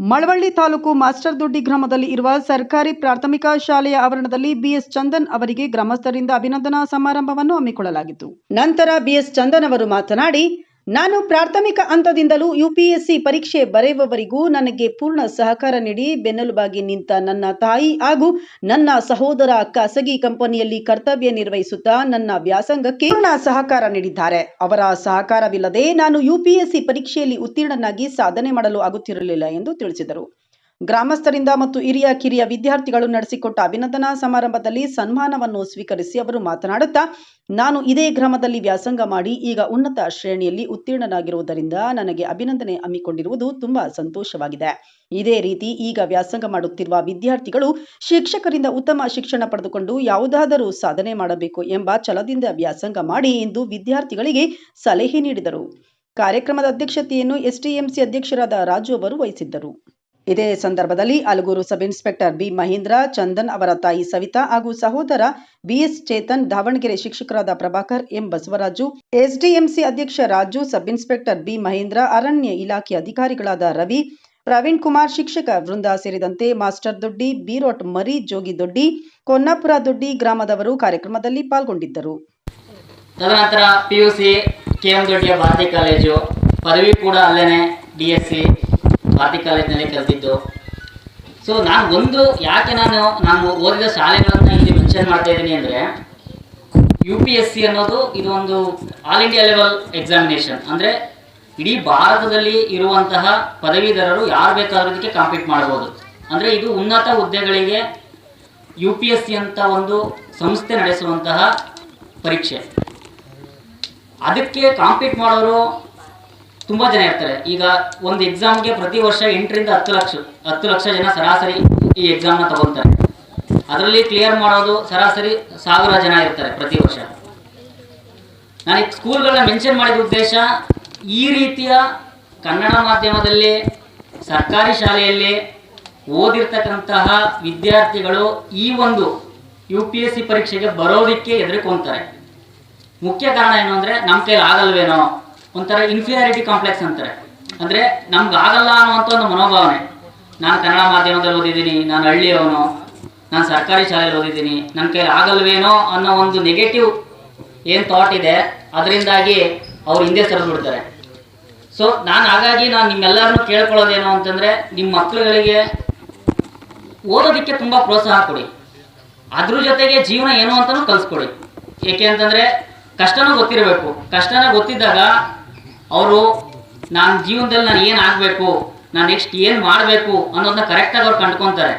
Malavalli taluk master ದೊಡ್ಡಿ ಗ್ರಾಮದಲ್ಲಿ ಇರುವ ಸರ್ಕಾರಿ ಪ್ರಾಥಮಿಕ ಶಾಲೆಯ ಆವರಣದಲ್ಲಿ ಬಿಎಸ್ ಚಂದನ್ ಅವರಿಗೆ ಗ್ರಾಮಸ್ಥರಿಂದ ಅಭಿನಂದನಾ ಸಮಾರಂಭವನ್ನು ಹಮ್ಮಿಕೊಳ್ಳಲಾಗಿತ್ತು. ನಂತರ ಬಿಎಸ್ ಚಂದನ್ ಅವರು ಮಾತನಾಡಿ ನಾನು ಪ್ರಾಥಮಿಕ ಹಂತದಿಂದಲೂ ಯುಪಿಎಸ್ಸಿ ಪರೀಕ್ಷೆ ಬರೆಯುವವರಿಗೂ ನನಗೆ ಪೂರ್ಣ ಸಹಕಾರ ನೀಡಿ ಬೆನ್ನೆಲುಬಾಗಿ ನಿಂತ ನನ್ನ ತಾಯಿ ಹಾಗೂ ನನ್ನ ಸಹೋದರ ಖಾಸಗಿ ಕಂಪನಿಯಲ್ಲಿ ಕರ್ತವ್ಯ ನಿರ್ವಹಿಸುತ್ತಾ ನನ್ನ ವ್ಯಾಸಂಗಕ್ಕೆ ಪೂರ್ಣ ಸಹಕಾರ ನೀಡಿದ್ದಾರೆ. ಅವರ ಸಹಕಾರವಿಲ್ಲದೆ ನಾನು ಯುಪಿಎಸ್ಸಿ ಪರೀಕ್ಷೆಯಲ್ಲಿ ಉತ್ತೀರ್ಣನಾಗಿ ಸಾಧನೆ ಮಾಡಲು ಆಗುತ್ತಿರಲಿಲ್ಲ ಎಂದು ತಿಳಿಸಿದರು. ಗ್ರಾಮಸ್ಥರಿಂದ ಮತ್ತು ಹಿರಿಯ ಕಿರಿಯ ವಿದ್ಯಾರ್ಥಿಗಳು ನಡೆಸಿಕೊಟ್ಟ ಅಭಿನಂದನಾ ಸಮಾರಂಭದಲ್ಲಿ ಸನ್ಮಾನವನ್ನು ಸ್ವೀಕರಿಸಿ ಅವರು ಮಾತನಾಡುತ್ತಾ, ನಾನು ಇದೇ ಗ್ರಾಮದಲ್ಲಿ ವ್ಯಾಸಂಗ ಮಾಡಿ ಈಗ ಉನ್ನತ ಶ್ರೇಣಿಯಲ್ಲಿ ಉತ್ತೀರ್ಣನಾಗಿರುವುದರಿಂದ ನನಗೆ ಅಭಿನಂದನೆ ಹಮ್ಮಿಕೊಂಡಿರುವುದು ತುಂಬಾ ಸಂತೋಷವಾಗಿದೆ. ಇದೇ ರೀತಿ ಈಗ ವ್ಯಾಸಂಗ ಮಾಡುತ್ತಿರುವ ವಿದ್ಯಾರ್ಥಿಗಳು ಶಿಕ್ಷಕರಿಂದ ಉತ್ತಮ ಶಿಕ್ಷಣ ಪಡೆದುಕೊಂಡು ಯಾವುದಾದರೂ ಸಾಧನೆ ಮಾಡಬೇಕು ಎಂಬ ಛಲದಿಂದ ವ್ಯಾಸಂಗ ಮಾಡಿ ಎಂದು ವಿದ್ಯಾರ್ಥಿಗಳಿಗೆ ಸಲಹೆ ನೀಡಿದರು. ಕಾರ್ಯಕ್ರಮದ ಅಧ್ಯಕ್ಷತೆಯನ್ನು ಎಸ್ಟಿಎಂಸಿ ಅಧ್ಯಕ್ಷರಾದ ರಾಜು ಅವರು ವಹಿಸಿದ್ದರು. ಇದೇ ಸಂದರ್ಭದಲ್ಲಿ Alagur sub inspector B Mahendra, Chandan ಅವರ ತಾಯಿ ಸವಿತಾ ಹಾಗೂ ಸಹೋದರ ಬಿಎಸ್ ಚೇತನ್, ದಾವಣಗೆರೆ ಶಿಕ್ಷಕರಾದ ಪ್ರಭಾಕರ್ ಎಂ ಬಸವರಾಜು, ಎಸ್ಡಿಎಂಸಿ ಅಧ್ಯಕ್ಷ Raju, sub inspector B Mahendra, ಅರಣ್ಯ ಇಲಾಖೆ ಅಧಿಕಾರಿಗಳಾದ ರವಿ, ಪ್ರವೀಣ್ ಕುಮಾರ್ ಶಿಕ್ಷಕ ವೃಂದ ಸೇರಿದಂತೆ ಮಾಸ್ಟರ್ ದೊಡ್ಡಿ, ಬೀರೋಟ್ ಮರಿ, ಜೋಗಿ ದೊಡ್ಡಿ, ಕೊನ್ನಾಪುರ ದೊಡ್ಡಿ ಗ್ರಾಮದವರು ಕಾರ್ಯಕ್ರಮದಲ್ಲಿ ಪಾಲ್ಗೊಂಡಿದ್ದರು. ತದನಂತರ P U C K M ದೊಡ್ಡಿಯ Bharati college, ಪದವಿ ಕೂಡ ಅಲ್ಲೇನೆ ಡಿ ಎಸ್ ಸಿ. ಭಾರತಿ ಕಾಲೇಜಿನಲ್ಲಿ ಕಲಿತಿದ್ದು. ಸೊ ನಾನು ಒಂದು, ಯಾಕೆ ನಾನು ನಾನು ಓದಿದ ಶಾಲೆಗಳನ್ನು ಇಲ್ಲಿ ಮೆನ್ಷನ್ ಮಾಡ್ತಾ ಇದ್ದೀನಿ ಅಂದರೆ ಯು ಪಿ ಎಸ್ ಸಿ ಅನ್ನೋದು ಇದು ಒಂದು ಆಲ್ ಇಂಡಿಯಾ ಲೆವೆಲ್ ಎಕ್ಸಾಮಿನೇಷನ್ ಅಂದರೆ, ಇಡೀ ಭಾರತದಲ್ಲಿ ಇರುವಂತಹ ಪದವೀಧರರು ಯಾರು ಬೇಕಾದ್ರೂ ಇದಕ್ಕೆ ಕಾಂಪೀಟ್ ಮಾಡ್ಬೋದು. ಅಂದರೆ, ಇದು ಉನ್ನತ ಹುದ್ದೆಗಳಿಗೆ ಯು ಪಿ ಎಸ್ ಸಿ ಅಂತ ಒಂದು ಸಂಸ್ಥೆ ನಡೆಸುವಂತಹ ಪರೀಕ್ಷೆ. ಅದಕ್ಕೆ ಕಾಂಪೀಟ್ ಮಾಡೋರು ತುಂಬ ಜನ ಇರ್ತಾರೆ. ಈಗ ಒಂದು ಎಕ್ಸಾಮ್ಗೆ ಪ್ರತಿ ವರ್ಷ ಎಂಟರಿಂದ ಹತ್ತು ಲಕ್ಷ ಹತ್ತು ಲಕ್ಷ ಜನ ಸರಾಸರಿ ಈ ಎಕ್ಸಾಮ್ನ ತಗೊಳ್ತಾರೆ. ಅದರಲ್ಲಿ ಕ್ಲಿಯರ್ ಮಾಡೋದು ಸರಾಸರಿ ಸಾವಿರ ಜನ ಇರ್ತಾರೆ ಪ್ರತಿ ವರ್ಷ. ನಾನು ಸ್ಕೂಲ್ಗಳನ್ನ ಮೆನ್ಷನ್ ಮಾಡಿದ ಉದ್ದೇಶ, ಈ ರೀತಿಯ ಕನ್ನಡ ಮಾಧ್ಯಮದಲ್ಲಿ, ಸರ್ಕಾರಿ ಶಾಲೆಯಲ್ಲಿ ಓದಿರ್ತಕ್ಕಂತಹ ವಿದ್ಯಾರ್ಥಿಗಳು ಈ ಒಂದು ಯು ಪಿ ಎಸ್ ಸಿ ಪರೀಕ್ಷೆಗೆ ಬರೋದಕ್ಕೆ ಹೆದರ್ಕೊಂತಾರೆ. ಮುಖ್ಯ ಕಾರಣ ಏನು ಅಂದರೆ ನಮ್ಮ ಕೈಲಿ ಆಗಲ್ವೇನೋ. ಒಂಥರ ಇನ್ಫೀರಿಯಾರಿಟಿ ಕಾಂಪ್ಲೆಕ್ಸ್ ಅಂತಾರೆ. ಅಂದರೆ ನಮ್ಗೆ ಆಗಲ್ಲ ಅನ್ನುವಂಥ ಒಂದು ಮನೋಭಾವನೆ. ನಾನು ಕನ್ನಡ ಮಾಧ್ಯಮದಲ್ಲಿ ಓದಿದ್ದೀನಿ, ನಾನು ಹಳ್ಳಿಯವನು, ನಾನು ಸರ್ಕಾರಿ ಶಾಲೆಯಲ್ಲಿ ಓದಿದ್ದೀನಿ ನನ್ನ ಕೈಲಿ ಆಗಲ್ವೇನೋ ಅನ್ನೋ ಒಂದು ನೆಗೆಟಿವ್ ಏನು ಥಾಟ್ ಇದೆ, ಅದರಿಂದಾಗಿ ಅವ್ರು ಹಿಂದೆ ಬಿಡ್ತಾರೆ. ಸೊ ನಾನು ಹಾಗಾಗಿ ನಾನು ನಿಮ್ಮೆಲ್ಲರನ್ನು ಕೇಳ್ಕೊಳ್ಳೋದೇನು ಅಂತಂದರೆ ನಿಮ್ಮ ಮಕ್ಕಳುಗಳಿಗೆ ಓದೋದಕ್ಕೆ ತುಂಬ ಪ್ರೋತ್ಸಾಹ ಕೊಡಿ. ಅದ್ರ ಜೊತೆಗೆ ಜೀವನ ಏನು ಅಂತಲೂ ಕಲಿಸ್ಕೊಡಿ. ಏಕೆ ಅಂತಂದರೆ, ಕಷ್ಟನೂ ಗೊತ್ತಿರಬೇಕು. ಕಷ್ಟನ ಗೊತ್ತಿದ್ದಾಗ ಅವರು ನಾನು ಜೀವನದಲ್ಲಿ ನಾನು ಏನು ಆಗಬೇಕು? ನಾನು ನೆಕ್ಸ್ಟ್ ಏನು ಮಾಡಬೇಕು? ಅನ್ನೋದನ್ನ ಕರೆಕ್ಟಾಗಿ ಅವ್ರು ಕಂಡ್ಕೊತಾರೆ.